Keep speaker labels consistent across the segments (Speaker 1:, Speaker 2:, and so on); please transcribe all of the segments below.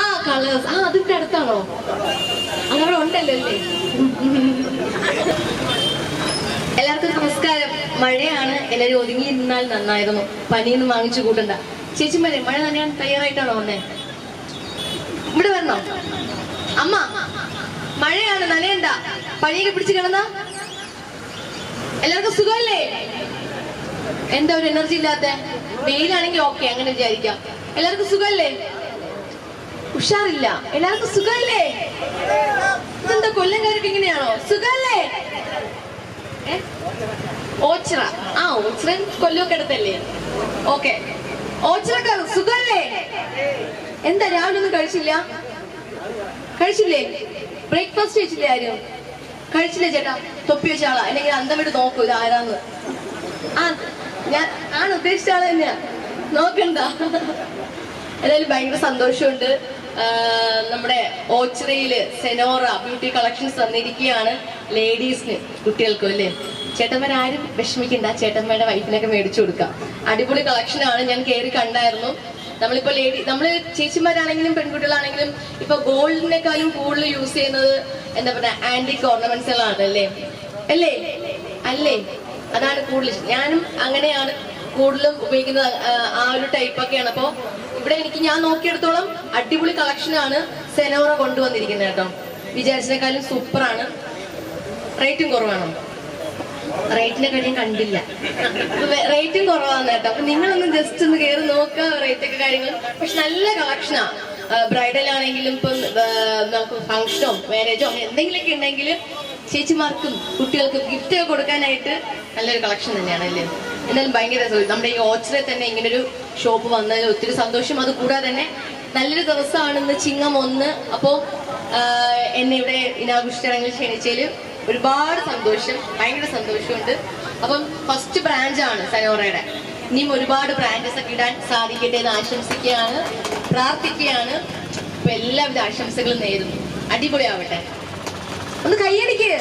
Speaker 1: ആ കളേഴ്സ് ആ അതിന്റെ അടുത്താണോ? അതവിടെ ഉണ്ടല്ലോ അല്ലേ? എല്ലാവർക്കും നമസ്കാരം. മഴയാണ്. ഒതുങ്ങി നിന്നാൽ നന്നായിരുന്നു. പനിയൊന്നും വാങ്ങിച്ചു കൂട്ടണ്ട. ചേച്ചിമാരെ മഴ നനയാൻ തയ്യാറായിട്ടാണോ വന്നേ? ഇവിടെ വരണോ? അമ്മ മഴയാണ് നനയണ്ട. പനിയൊക്കെ പിടിച്ച് കിടന്ന? എല്ലാവർക്കും സുഖമല്ലേ? എന്താ ഒരു എനർജി ഇല്ലാത്ത? വെയിലാണെങ്കിൽ ഓക്കെ അങ്ങനെ വിചാരിക്കാം. എല്ലാവർക്കും സുഖമല്ലേ? ഉഷാറില്ല. എല്ലാവർക്കും സുഖമല്ലേ? എന്താ കൊല്ലംകാർക്ക് ഇങ്ങനെയാണോ? സുഖല്ലേ? ഓച്ചിറ. ആ ഓച്ചിറൻ കൊല്ലമൊക്കെ അടുത്തല്ലേ ഓക്കെ. ഓച്ചിറക്കാർ സുഖല്ലേ എന്താ രാവിലെ ഒന്നും കഴിച്ചില്ല? കഴിച്ചില്ലേ? ബ്രേക്ക്ഫാസ്റ്റ് കഴിച്ചില്ലേ ആരും? കഴിച്ചില്ലേ ചേട്ടാ? തൊപ്പി വെച്ച ആളാ. അല്ലെങ്കിൽ അന്തം വിട്ട് നോക്കൂ ഇത് ആരാന്ന്. ആ ഞാൻ ആണ് ഉദ്ദേശിച്ച ആൾ തന്നെയാ. നോക്കണ്ട. എന്തായാലും ഭയങ്കര സന്തോഷമുണ്ട്. നമ്മുടെ ഓച്ചിറയിൽ സെനോറ ബ്യൂട്ടി കളക്ഷൻസ് വന്നിരിക്കുകയാണ് ലേഡീസിന് കുട്ടികൾക്കും അല്ലേ? ചേട്ടന്മാരാരും വിഷമിക്കണ്ട ചേട്ടന്മാരുടെ വൈഫിനൊക്കെ മേടിച്ചു കൊടുക്കാം. അടിപൊളി കളക്ഷൻ ആണ് ഞാൻ കയറി കണ്ടായിരുന്നു. നമ്മളിപ്പോ ലേഡി നമ്മൾ ചേച്ചിമാരാണെങ്കിലും പെൺകുട്ടികളാണെങ്കിലും ഇപ്പൊ ഗോൾഡിനെക്കാളും കൂടുതൽ യൂസ് ചെയ്യുന്നത് എന്താ പറയാ ആന്റിക് ആണ് അല്ലേ? അല്ലേ? അല്ലേ? അതാണ് കൂടുതൽ ഞാനും അങ്ങനെയാണ് കൂടുതലും ഉപയോഗിക്കുന്ന ആ, ഒരു ടൈപ്പ് ഒക്കെയാണ്. അപ്പോ ഇവിടെ എനിക്ക് ഞാൻ നോക്കിയെടുത്തോളം അടിപൊളി കളക്ഷനാണ് സെനോറ കൊണ്ടുവന്നിരിക്കുന്നത് കേട്ടോ. വിചാരിച്ചതിനേക്കാളും സൂപ്പറാണ് റേറ്റും കുറവാണോ? റേറ്റിനെ കാര്യം കണ്ടില്ല. റേറ്റും കുറവാണ് കേട്ടോ. അപ്പൊ നിങ്ങളൊന്ന് ജസ്റ്റ് ഒന്ന് കയറി നോക്കുക റേറ്റ് ഒക്കെ കാര്യങ്ങൾ. പക്ഷെ നല്ല കളക്ഷനാ ബ്രൈഡൽ ആണെങ്കിലും ഇപ്പം നമുക്ക് ഫംഗ്ഷനോ മാരേജോ എന്തെങ്കിലുമൊക്കെ ഉണ്ടെങ്കിൽ ചേച്ചിമാർക്കും കുട്ടികൾക്കും ഗിഫ്റ്റ് ഒക്കെ കൊടുക്കാനായിട്ട് നല്ലൊരു കളക്ഷൻ തന്നെയാണ് അല്ലേ? എന്നാലും ഭയങ്കര രസം നമ്മുടെ ഈ ഓച്ചറിൽ തന്നെ ഇങ്ങനൊരു ഷോപ്പ് വന്നതിൽ ഒത്തിരി സന്തോഷം. അത് കൂടാതെ തന്നെ നല്ലൊരു ദിവസമാണെന്ന് ചിങ്ങം ഒന്ന്. അപ്പോൾ എന്നെ ഇവിടെ ഇനാഘോഷിച്ചിറങ്ങി ക്ഷണിച്ചതിൽ ഒരുപാട് സന്തോഷം. ഭയങ്കര സന്തോഷമുണ്ട്. അപ്പം ഫസ്റ്റ് ബ്രാഞ്ചാണ് സനോറയുടെ. ഇനിയും ഒരുപാട് ബ്രാഞ്ചസ് ഒക്കെ ഇടാൻ സാധിക്കട്ടെ എന്ന് ആശംസിക്കുകയാണ് പ്രാർത്ഥിക്കുകയാണ്. അപ്പൊ എല്ലാവിധ ആശംസകളും നേരുന്നു. അടിപൊളിയാവട്ടെ. ഒന്ന് കൈയടിക്ക്.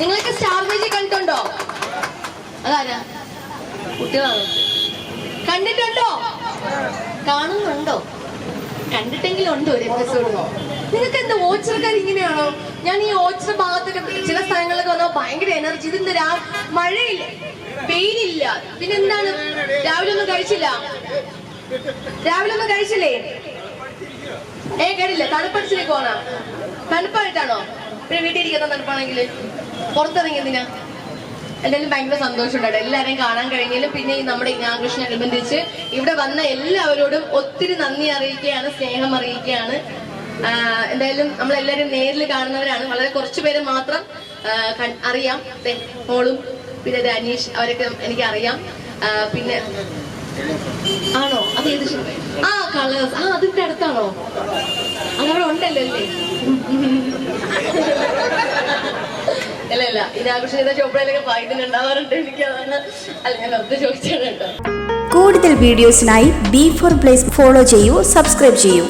Speaker 1: നിങ്ങൾക്ക് സ്റ്റാർ മേജി കണ്ടിട്ടുണ്ടോ? അതാരാ? കുട്ടികളാണോ കണ്ടിട്ടുണ്ടോ? കാണുന്നുണ്ടോ? കണ്ടിട്ടെങ്കിലും ഉണ്ടോ ഒരു എപ്പിസോഡ് നിനക്ക് എന്താ ഓച്ചറക്കാർ ഇങ്ങനെയാണോ? ഞാൻ ഈ ഓച്ചറ ഭാഗത്തൊക്കെ ചില സ്ഥലങ്ങളിലൊക്കെ വന്നാൽ ഭയങ്കര എനർജി ഇതിന്റെ രാ മഴയില്ല വെയിലില്ല. പിന്നെന്താണ്? രാവിലെ ഒന്നും കഴിച്ചില്ല? രാവിലെ ഒന്നും കഴിച്ചില്ലേ? ഏ കേട്ടില്ല. തണുപ്പടിച്ചിലേക്ക് പോണ തണുപ്പായിട്ടാണോ? പിന്നെ വീട്ടിൽ ഇരിക്കുന്ന തണുപ്പാണെങ്കിൽ പുറത്തിറങ്ങി എന്തിനാ? എന്തായാലും ഭയങ്കര സന്തോഷമുണ്ട്. എല്ലാവരെയും കാണാൻ കഴിഞ്ഞാലും പിന്നെ ഈ നമ്മുടെ ഇനാകൃഷ്ണനുബന്ധിച്ച് ഇവിടെ വന്ന എല്ലാവരോടും ഒത്തിരി നന്ദി അറിയിക്കുകയാണ് സ്നേഹം അറിയിക്കുകയാണ്. എന്തായാലും നമ്മളെല്ലാവരും നേരിൽ കാണുന്നവരാണ്. വളരെ കുറച്ചു പേര് മാത്രം അറിയാം. മോളും പിന്നെ അനീഷ് അവരൊക്കെ എനിക്ക് അറിയാം. പിന്നെ ആണോ? അത് ഏത് ആ കളേഴ്സ്. ആ അതിന്റെ അടുത്താണോ? അതവിടെ ഉണ്ടല്ലോ അല്ലേ? അല്ല അല്ല ഇനാഘോഷം ചെയ്ത പായത്തിന് ഉണ്ടാവാറുണ്ട്. എനിക്ക് അതാണ്. അല്ല ഞാൻ വെറുതെ ചോദിച്ചാണ് കേട്ടോ.
Speaker 2: കൂടുതൽ വീഡിയോസിനായി ബി ഫോർ പ്ലേസ് ഫോളോ ചെയ്യൂ സബ്സ്ക്രൈബ് ചെയ്യൂ.